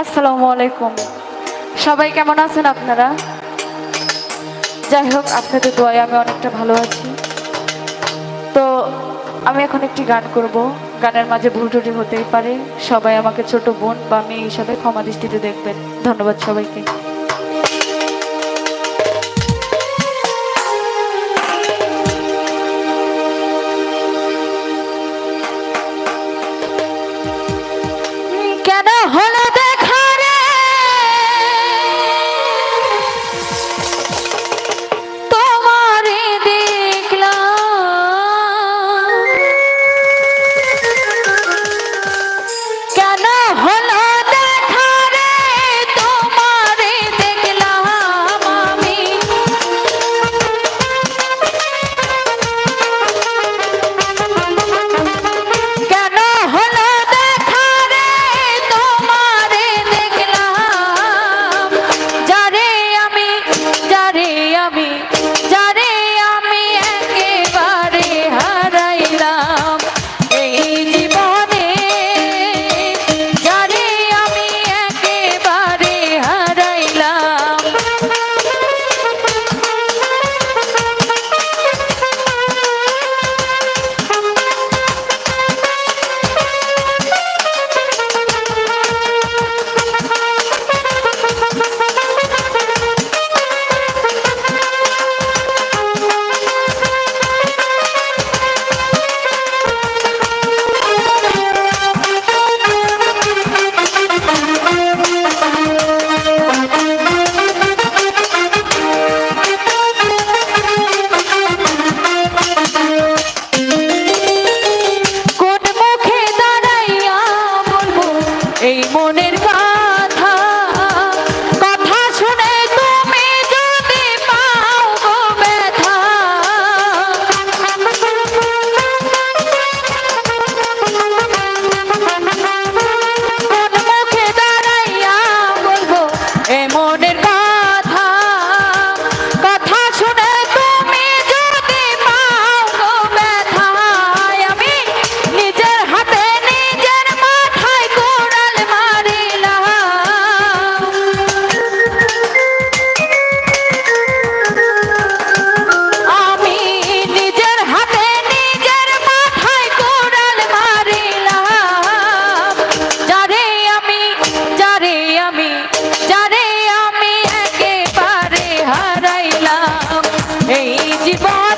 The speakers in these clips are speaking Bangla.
আসসালামু আলাইকুম। সবাই কেমন আছেন আপনারা? যাই হোক, আপনাদের দোয়ায় আমি অনেকটা ভালো আছি। তো আমি এখন একটি গান করব। গানের মাঝে ভুল ত্রুটি হতেই পারে। সবাই আমাকে ছোট বোন বা মেয়ে হিসাবে ক্ষমা দৃষ্টিতে দেখবেন। ধন্যবাদ সবাইকে। Keep on.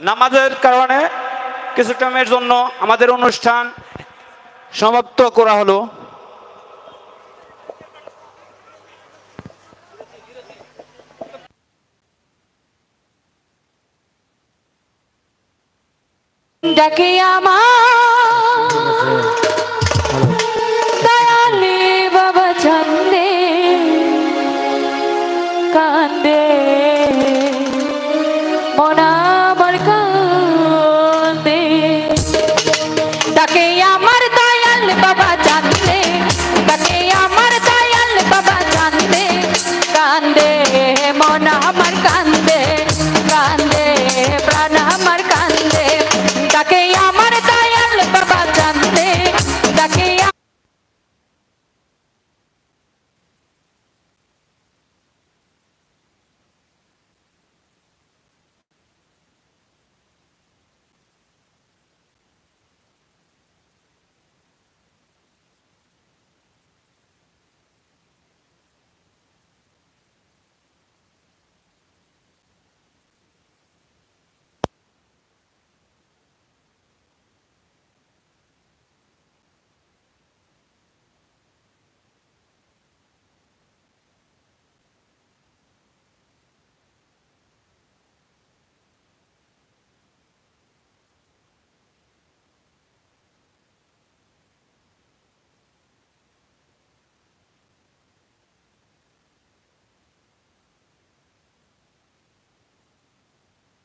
নামাজের কারণে কিছু টাইমের জন্য আমাদের অনুষ্ঠান সমাপ্ত করা হলো। ডাকে আমার